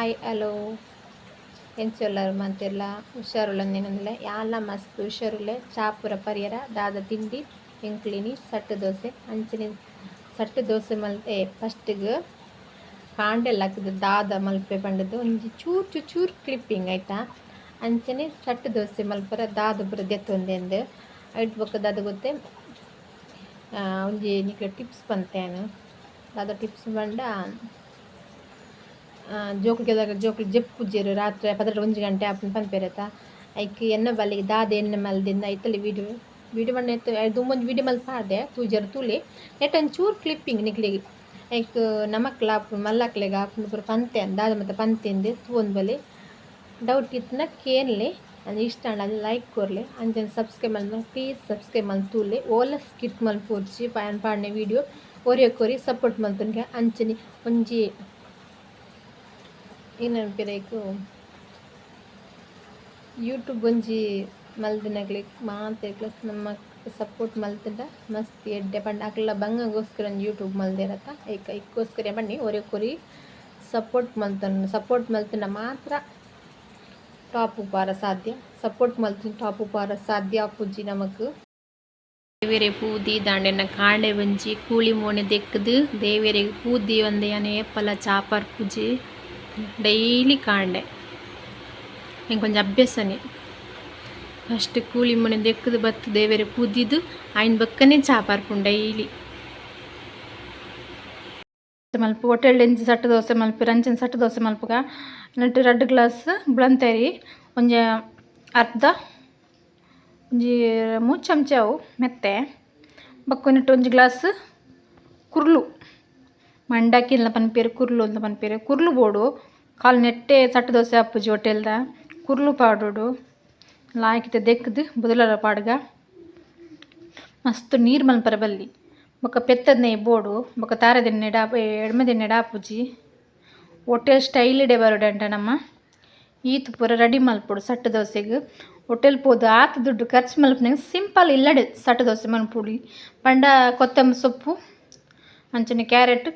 Hi, hello. ಎಂಚೊಲ್ಲರು ಮಂತೆಲ್ಲ ನಿನ್ನೆ ಯಾಲ ಮಸ್ತ್ ಹುಷಾರುಳ್ಳೆ ಚಾಪುರ ಪರಿಯರ? ದಾದ ತಿಂಡಿ? ಎಂಕ್ಲಿನಿ? ಸಟ್ಟು ದೋಸೆ? ಅಂಚಿನ ಸಟ್ಟು ದೋಸೆ ಮಲ್ತೆ ಫಸ್ಟಿಗೆ ಕಾಂಡೆಲ್ಲ ಹಾಕಿದ್ದು ದಾದ ಮಲ್ಪೆ ಬಂಡದ್ದು. ಒಂಜಿ ಚೂರು ಚೂರು ಚೂರು ಕ್ಲಿಪ್ಪಿಂಗ್ ಆಯ್ತಾ? ಅಂಚನೆ ಸಟ್ಟು ದೋಸೆ ಮಲ್ಪರ ದಾದ ಬುರ ದೆತ್ತೊಂದೆಂದು ಐಟ್ ಬೊಕ್ಕ ದಾದ ಗೊತ್ತೆ? ಒಂಜಿ ನಿಕ್ಲೆ ಟಿಪ್ಸ್ ಬಂತೇನು ದಾದ ಟಿಪ್ಸ್ ಬಂಡ ಜೋಕುಲ್ಗೆದಾಗ ಜೋಕುಲು ಜೆಪ್ಪುಜೆರ್ ರಾತ್ರಿ ಪದರ ಒಂಜಿ ಗಂಟೆ ಆಪುಂಡು ಪನ್ಪೆರತ ಐಕ್ ಎನ್ನ ಬಲ್ಲಿಗೆ ದಾದ ಎನ್ನ ಮಲ್ದಿಂದ ಐತಲ್ಲಿ ವೀಡಿಯೋ ವೀಡಿಯೋ ಬಣ್ಣ ಎತ್ತು ವಿಡಿಯೋ ವೀಡಿಯೋ ಪಾದೆ ಪಾಡ್ದೆ ತೂಜರು ತೂಲೆ. ನೆಟ್ ಒಂಚೂರು ಕ್ಲಿಪ್ಪಿಂಗ್ ನಿಕ್ಲಿಗೆ, ಐಕ್ ನಮಕ್ಲ ಮಲ್ಲಕ್ಲೆಗ್ ಪೂರ ಪಂತೆ ದಾದ ಮತ್ತೆ ಪಂತೆಂದು ತೂವೊಂದು ಬಲಿ ಡೌಟ್ ಇತ್ತನ ಕೇನ್ಲಿ ಅದು ಇಷ್ಟ ಅದು ಲೈಕ್ ಕೊರ್ಲೆ. ಅಂಚನೆ ಸಬ್ಸ್ಕ್ರೈಬ್ ಮಲ್ ಪ್ಲೀಸ್ ಸಬ್ಸ್ಕ್ರೈಬ್ ಮಲ್ತು ತೂಲಿ. ಓಲ ಸ್ಕಿಟ್ ಮಲ್ಪೋರ್ಚಿ ಪಾಯನ್ ಪಾಡ್ನೆ ವೀಡಿಯೋ, ಓರಿಯೋ ಕೊರಿ ಸಪೋರ್ಟ್ ಮಲ್ತನ್ಗೆ ಅಂಚನಿ ಒಂಜಿ ಏನನ್ಪಿರೈಕು ಯೂಟ್ಯೂಬ್ ಒಂಜಿ ಮಲ್ದಿನಗ್ಲಿ ಪ್ಲಸ್ ನಮ್ಮ ಸಪೋರ್ಟ್ ಮಲ್ತಿಂಡ ಮಸ್ತ್ ಎಡ್ಡೆ ಪಂಡ. ಅಕ್ಲ ಬಂಗಗೋಸ್ಕರ ಯೂಟ್ಯೂಬ್ ಮಲ್ದಿರತ್ತ ಐಕ ಇಕ್ಕೋಸ್ಕರ ಬನ್ನಿ ಒರೆ ಕೊರಿ ಸಪೋರ್ಟ್ ಮಲ್ತನ ಸಪೋರ್ಟ್ ಮಲ್ತಿಂಡ ಮಾತ್ರ ಟಾಪ್ ಉಪಾರ ಸಾಧ್ಯ. ಸಪೋರ್ಟ್ ಮಲ್ತಿನ ಟಾಪ್ ಉಪಾರ ಸಾಧ್ಯ ಪೂಜಿ ನಮಕ್. ದೇವೇರೆ ಪೂದಿ ದಾಂಡೆನ ಕಾಂಡೆ ಬಂಜಿ ಕೂಳಿ ಮೋಣೆ ದೆಕ್ಕದು. ದೇವೇರೆ ಪೂದಿ ಒಂದೆಯನೆ ಏಪಲ ಚಾಪಾರ್ ಪೂಜಿ. ಡೈಲಿ ಕಾಂಡೆ. ಹಿಂಗೆ ಕೊಂಚ ಅಭ್ಯಾಸನೇ. ಫಸ್ಟ್ ಕೂಲಿ ಮನೆ ದೆಕ್ಕದು ಬತ್ತು ದೇವರ ಪೂದಿದ್ದು, ಆಯ್ನ ಬಕ್ಕನೆ ಚಾ ಪಾರ್ಪುಂಡು ಡೈಲಿ. ಮಲ್ಪ ಹೋಟೆಲ್ ಎಂಚಿ ಸಟ್ಟು ದೋಸೆ ಮಲ್ಪಿ ಅಂಚಿನ ಸಟ್ಟು ದೋಸೆ ಮಲ್ಪಗ. ನೆಟ್ಟು ರಡ್ಡ್ ಗ್ಲಾಸ್ ಬುಳಂತೇರಿ ಒಂಜ ಅರ್ಧ, ಒಂಜಿ ಮೂರು ಚಮಚ ಅವು ಮೆತ್ತೆ. ಬಕ್ಕೊನಿಟ್ಟು ಒಂಜಿ ಗ್ಲಾಸ್ ಕುರ್ಲು. ಮಂಡಾಕಿಲ್ಲ ಪನ್ಪೇರು, ಕುರ್ಲು ಅಂತ ಪನ್ಪೇರು, ಕುರ್ಲು ಬೋಡು. ಕಾಲು ನೆಟ್ಟೆ ಸಟ್ಟು ದೋಸೆ ಅಪ್ಪುಜಿ ಹೋಟೆಲ್ದ. ಕುರ್ಲು ಪಾಡುಡು. ಲಾಯ್ಕಿತ ದೆಕ್ಕದು ಬುದಲರ ಪಾಡ್ಗ. ಮಸ್ತ್ ನೀರು ಮಲ್ಪರ ಬಲ್ಲಿ. ಬೊಕ ಪೆತ್ತದ ನೇ ಬೋಡು, ಬೊಕ ತಾರದೆಣ್ಣೆ ಡಾಪ ಎಡ್ಮದೆಣ್ಣೆ ಡಾಪುಜಿ ಹೋಟೆಲ್ ಸ್ಟೈಲ್ ಡೆ ಬರೋಡಂಟ ನಮ್ಮ. ಈತ್ ಪೂರ ರೆಡಿ ಮಲ್ಪುಡು ಸಟ್ಟು ದೋಸೆಗೆ. ಹೋಟೆಲ್ ಪೋದು ಆತ ದುಡ್ಡು ಖರ್ಚು ಮಲ್ಪನಂಗೆ ಸಿಂಪಲ್ ಇಲ್ಲಡೆ ಸಟ್ಟು ದೋಸೆ ಮಲ್ಪುಡಿ ಪಂಡ ಕೊತ್ತಂಬರಿ ಸೊಪ್ಪು, ಅಂಚನೆ ಕ್ಯಾರೆಟ್,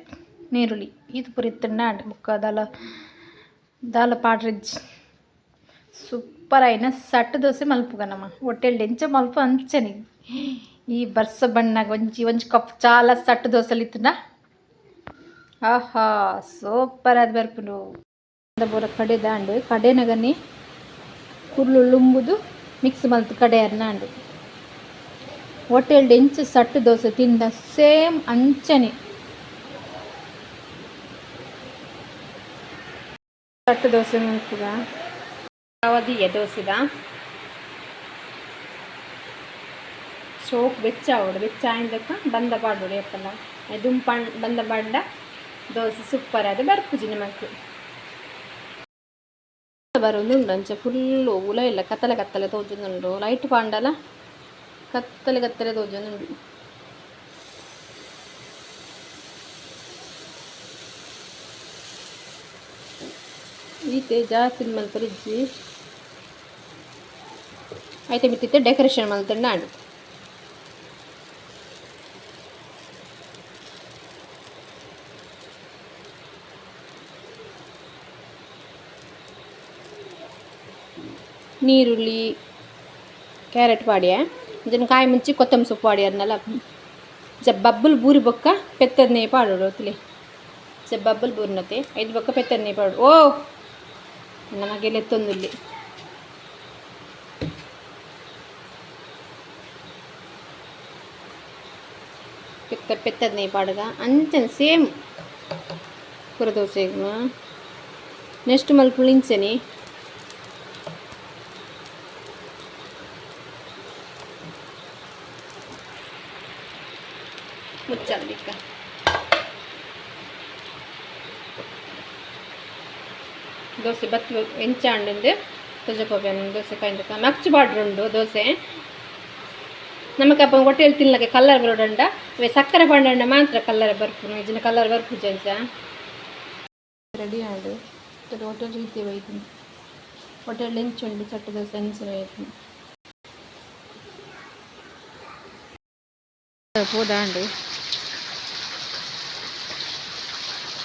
ನೀರುಳ್ಳಿ. ಈತ್ ಪೂರ ಇತ್ತಂಡ ಬೊಕ್ಕ ದಾಲ ದಾಲ ಪಾಡ್ರೆಜ್ ಸೂಪರ್ అయిన ಸಟ್ಟು ದೋಸೆ ಮಲ್ಪುಗನಮ್ಮ ಹೊಟ್ಟೆಲ್ ಎಂಚ ಮಲ್ಪ ಅಂಚನೆ ಈ ಬರ್ಸ ಬಣ್ಣಗ ಒಂಜಿ ಒಂಜಿ ಕಪ್ ಚಾಲ ಸಟ್ಟು ದೋಸೆಲಿ ಇತ್ತುಂಡ ಆಹಾ ಸೂಪರ್ ಆದ್ ಬರ್ಪುಂಡು ಬೂರ ಕಡೆ ದಾಂಡು ಕಡೆನಗನಿ ಕುರ್ಲು ಲುಂಬುದು ಮಿಕ್ಸ್ ಮಲ್ತು ಕಡೆ ಅರ್ನಾಂಡು ಹೋಟೆಲ್ ಎಂಚ ಸಟ್ಟು ದೋಸೆ ತಿಂದ ಸೇಮ್ ಅಂಚನೆ ಸಟ್ಟು ದೋಸೆ ಮಲ್ಪುಗ ಅವಧಿಯ ದೋಸೆದ? ಶೋಕ್ ಬೆಚ್ಚ ಆವಡು ಬೆಚ್ಚ ಆಯ್ದಕ್ಕ ಬಂದ ಪಾಡೋಡು ಎಪ್ಪಲ್ಲ ದುಂಪ ಬಂದ ಬಂಡ ದೋಸೆ ಸೂಪರ್ ಅದು ಬರ್ಪುಜಿ ನಮಕ್ ಬರೋದುಂಡು ಅಂಚ ಫುಲ್ಲು ಉಲ ಇಲ್ಲ ಕತ್ತಲೆ ಕತ್ತಲೆ ತೋಜೊಂದುಂಡು ಲೈಟ್ ಪಾಂಡಲ? ಕತ್ತಲೆ ಕತ್ತಲೆ ತೋಜುಂದುಂಡು ಈಕೆ ಜಾಸ್ತಿ ಮಲ್ಪರಿಜ್ಜಿ ಐತೆ ಬಿತ್ತಿತ್ತೆ ಡೆಕೋರೇಷನ್ ಮಲ್ತಂಡು ನಾಡು ನೀರುಳ್ಳಿ, ಕ್ಯಾರೆಟ್ ಪಾಡ್ಯ ಇದನ್ನು ಕಾಯಿ ಮುಂಚಿ ಕೊತ್ತಂಬರಿ ಸೊಪ್ಪು ಪಾಡ್ಯಾರನಲ್ಲ ಜ ಬಬ್ಬಲ್ ಬೂರಿ ಬೊಕ್ಕ, ಪೆತ್ತದನೇ ಪಾಡೋಳು ಹೊತ್ತಲಿ ಜ ಬಬ್ಬಲ್ ಬೂರ್ನತೆ ಐದು ಬೊಕ್ಕ ಪೆತ್ತದನೇ ಪಾಡು ಓ! ನಮಗೆಲ್ಲ ಎತ್ತೊಂದುಲ್ಲಿ పెద్ద పెద్దది పాడుగ అంతే సేమ్ కూర దోశ నెక్స్ట్ మళ్ళీ పులించని ದೋಸೆ ಬತ್ತು ಎಂಚಾಂಡಿಂದು ತುಜಕೋಬೇನು ದೋಸೆ ಕಾಯ್ದಕ್ಕ ಮಚ್ಚು ಬಾಡ್ರುಂಡು ದೋಸೆ. ನಮಗೆ ಅಪ್ಪ ಹೊಟ್ಟೆಲ್ ತಿನ್ನಲಕ್ಕೆ ಕಲ್ಲರ್ ಬರೋಡಂಡ ಅವೆ ಸಕ್ಕರೆ ಪಂಡಂಡ ಮಾತ್ರ ಕಲ್ಲರ್ ಬರ್ಪುನು ಇಜಿನ ಕಲ್ಲರ್ ಬರ್ಪು ಜಂಚ ರೆಡಿ ಆಡು. ಹೋಟೆಲ್ ರೀತಿ ಹೋಯ್ತು ಹೋಟೆಲ್ ಎಂಚುಂಡು ಚಟ್ಟ ದೋಸೆ ಎಂಚಿನ ಹೋಯ್ತು ಹೋದಾಂಡು.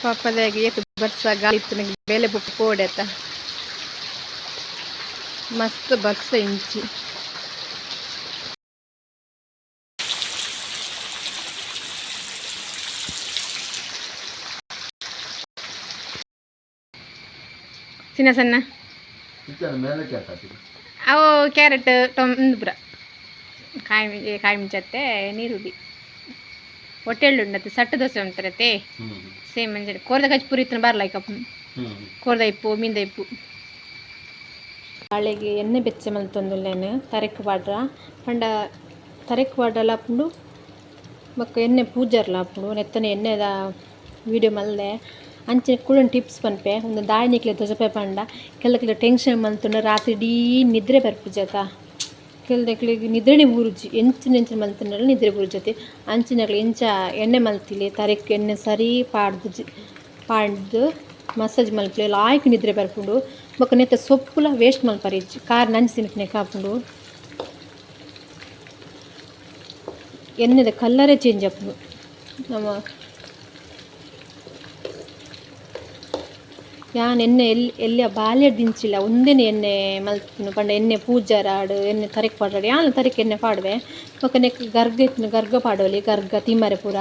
ಪಾಪದಾಗಿ ಬರ್ಸ ಗಾಳಿತ್ತು ಇತ್ತು ನಂಗೆ ಬೇಲೆ ಬುಕ್ ಪೋಡೆತ ಮಸ್ತ್ ಬರ್ಸ ಇಂಚಿ. ಚಿನ್ನ ಸಣ್ಣ. ಹಾಕತ್ತೀವಿ ಅವು ಕ್ಯಾರೆಟ್ ಟೊಮ್ ಪುರ ಕಾಯಿ ಕಾಯಿ ಮಿಂಚತ್ತೆ ನೀರುಳ್ಳಿ. ಹೊಟ್ಟೆಳ್ಳು ಉಂಡತ್ತೆ ಸಟ್ಟು ದೋಸೆ ಉಂಟರತ್ತೆ ಸೇಮ್ ಮಂಜೆ ಕೋರ್ದ ಕಚ್ಚಿ ಪುರಿ ಇತ್ತು ಬರ್ಲಾಯ್ಕ ಹ್ಞೂ ಕೋರ್ದ ಇಪ್ಪು ಮೀನ್ದ ಇಪ್ಪು ಬಾಳೆಗೆ ಎಣ್ಣೆ ಬೆಚ್ಚ ಮಲ್ತೊಂದುಲ್ಲೇನು ತರೆಕ್ ಪಾಡ್ರ ಪಂಡ ತರೆಕ್ ಪಾಡ್ರಲ್ಲ ಆಪುಂಡು ಮಕ್ಕ ಎಣ್ಣೆ ಪೂಜಾರ್ಲ ಆಪುಂಡು ನೆತ್ತನೆ ಎಣ್ಣೆದ ವೀಡಿಯೋ ಮಲ್ದೆ. ಅಂಚೆ ಕುಳನ್ ಟಿಪ್ಸ್ ಪನ್ಪೆ ಒಂದು ದಾಳಿ ನಿಕ್ಲೆ ತೊಜಪೆ ಪಂಡ. ಕೆಲಕ್ಲೆ ಟೆನ್ಷನ್ ಮಲ್ತುಂಡು ರಾತ್ರಿ ಇಡೀ ನಿದ್ರೆ ಬರ್ಪುಜತ ಕೆಲದಕ್ಲಿಗೆ ನಿದ್ರೆನೆ ಬುರುಜಿ ಎಂಚಿನ ಎಂಚಿನ ಮಲ್ತಿನಲ್ಲಿ ನಿದ್ರೆ ಬುರುಜತಿ ಅಂಚಿನಕ್ಲೆ ಎಂಚ ಎಣ್ಣೆ ಮಲ್ತಿಲಿ, ತರೆಕ್ ಎಣ್ಣೆ ಸರಿ ಪಾಡ್ದು ಪಾಡ್ದು ಮಸಾಜ್ ಮಲ್ಪಲೆ ಲಾಯ್ಕ್ ನಿದ್ರೆ ಬರ್ಕೊಂಡು ಬೊಕ್ಕ ನೆತ್ತ ಸೊಪ್ಪುಲ ವೇಸ್ಟ್ ಮಲ್ಪರಿಜ್ಜಿ ಕಾರ್ ನಂಚಿಸಿನಕ್ನೆ ಕಾಪುಂಡು. ಎಣ್ಣೆದ ಕಲ್ಲರೇ ಚೇಂಜ್ ಆಪುಂಡು. ನಮ್ಮ ಯಾನ್ ಎಣ್ಣೆ ಎಲ್ಲಿ ಎಲ್ಲಿಯ ಬಾಲ್ಯ ದಿಂಚಿಲ್ಲ. ಒಂದೇನೆ ಎಣ್ಣೆ ಮಲ್ತಿನ ಪಂಡ ಎಣ್ಣೆ ಪೂಜಾರ ಆಡು, ಎಣ್ಣೆ ತರಕ್ ಪಾಡಾಡು ಯಾನ್ ತರಕ್ ಎಣ್ಣೆ ಪಾಡುವೆ? ಬೊಕ್ಕ ನೆಕ್ ಗರ್ಗ ಗರ್ಗ ಪಾಡೋಲಿ, ಗರ್ಗ, ತಿಮ್ಮರೆ ಪೂರ.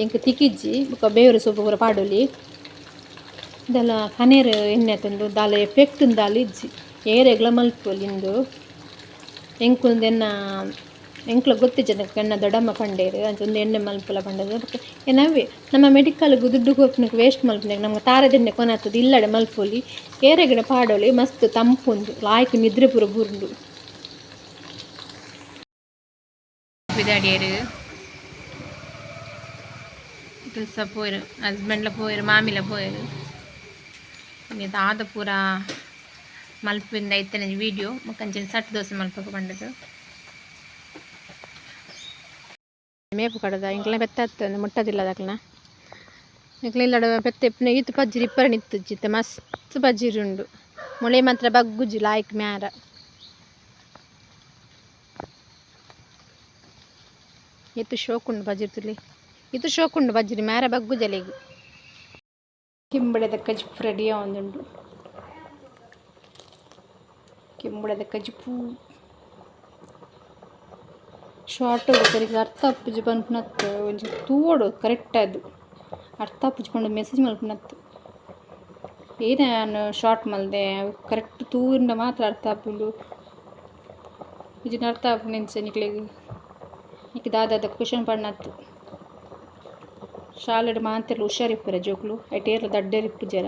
ಎಂಕ್ ತಿಕ್ಕಿಜ್ಜಿ ಬೊಕ್ಕ ಬೇವರು ಸೊಪ್ಪು ಪೂರ ಪಾಡೋಲಿ. ಇದೆಲ್ಲ ಕನೇರು ಎಣ್ಣೆ ತಂದು, ದಾಲ ಎಫೆಕ್ಟ್ ದಾಲ ಇಜ್ಜಿ. ಏರೆಗ್ಲ ಮಲ್ಪೊಲಿ ಇಂದು. ಎಂಕ್ಲ ಗೊತ್ತಿಜ್ಜನ ಎಣ್ಣ ದೊಡ್ಡಮ್ಮ ಪಂಡೇರು ಅಂಚೊಂದು ಎಣ್ಣೆ ಮಲ್ಪುಲ ಪಂಡದ ಏನವೇ? ನಮ್ಮ ಮೆಡಿಕಲ್ಗೆ ದುಡ್ಡು ಕೊಪ್ಪನಕ್ಕೆ ವೇಸ್ಟ್ ಮಲ್ಪನಾಗ ನಮ್ಗೆ ತಾರದೆಣ್ಣೆ ಕೊನಾತದು, ಇಲ್ಲಡೆ ಮಲ್ಪೊಲಿ. ಏರೆಗಿಡ ಪಾಡೋಲಿ, ಮಸ್ತ್ ತಂಪುಂದು ಲಾಯ್ಕ್ ನಿದ್ರೆ ಪೂರ ಬುರುಂಡು. ಬಿದಾಡಿಯರು. ಕೆಲಸ ಪೋಯರು, ಹಸ್ಬೆಂಡ್ಲ ಪೋಯರು, ಮಾಮಿಲ ಪೋಯರು. ಇದು ಆದ ಪೂರ ಮಲ್ಪಿಂದ ಐತನ ವಿಡಿಯೋ ಮುಖಂಚಿನ ಸಟ್ ದೋಸೆ ಮಲ್ಪಕ್ಕೆ ಮೇಪು ಕಡದ ಇಂಕ್ಲ ಬೆತ್ತ ಮುಟ್ಟದಿಲ್ಲ ಅದಕ್ಲ ಇಂಕ್ಲ ಇಲ್ಲಡ ಬೆತ್ತ ಈತು ಪಜ್ಜಿರಿ ಇಪ್ಪರ ನಿತ್ತುಜ್ಜಿತ್ತೆ ಮಸ್ತ್ ಪಜ್ಜಿರಿ ಉಂಡು. ಮೊಳೆ ಮಾತ್ರ ಬಗ್ಗುಜಿ, ಲಾಯ್ಕ್ ಮ್ಯಾರ. ಇತ್ತು ಶೋಕುಂಡು ಬಜ್ಜಿರಿ ತುಲಿ. ಇದು ಶೋಕುಂಡು ಬಜ್ಜಿರಿ ಮ್ಯಾರ ಬಗ್ಗುಜಲೆಗು ಕಿಂಬಳದ ಕಜಿಪು ರೆಡಿಯ ಒಂದುಂಡು ಕಿಂಬಳದ ಕಜಿಪು. ಶಾರ್ಟ್ ಸರಿಗೆ ಅರ್ಥ ಪುಜಿ ಬಂದ್ನತ್ತು ಒಂಚೂರು ತೋಡು ಕರೆಕ್ಟ್ ಅದು ಅರ್ಥ ಪುಜ್ಕೊಂಡು ಮೆಸೇಜ್ ಮಲ್ಪುನತ್ತು ಏನೇ ನಾನು ಶಾರ್ಟ್ ಮಲ್ದೆ ಕರೆಕ್ಟ್ ತೂರಿಂದ ಮಾತ್ರ ಅರ್ಥ ಆಪುಂಡು ಇದನ್ನ ಅರ್ಥ ಆಪುಂಡು ಎಂಚ ನಿಕ್ಲೆಗ್. ನಿಕ್ ದಾದಾದ ಕ್ವಶನ್ ಪಣ್ಣತ್ತು ಶಾಲೆಡ್ ಮಾತೆರ್ಲ ಹುಷಾರಿಪ್ಪರ ಜೋಕ್ಲು. ಐಟೇರ್ಲ ದಡ್ಡೇರಿಪ್ಪು ಜರ.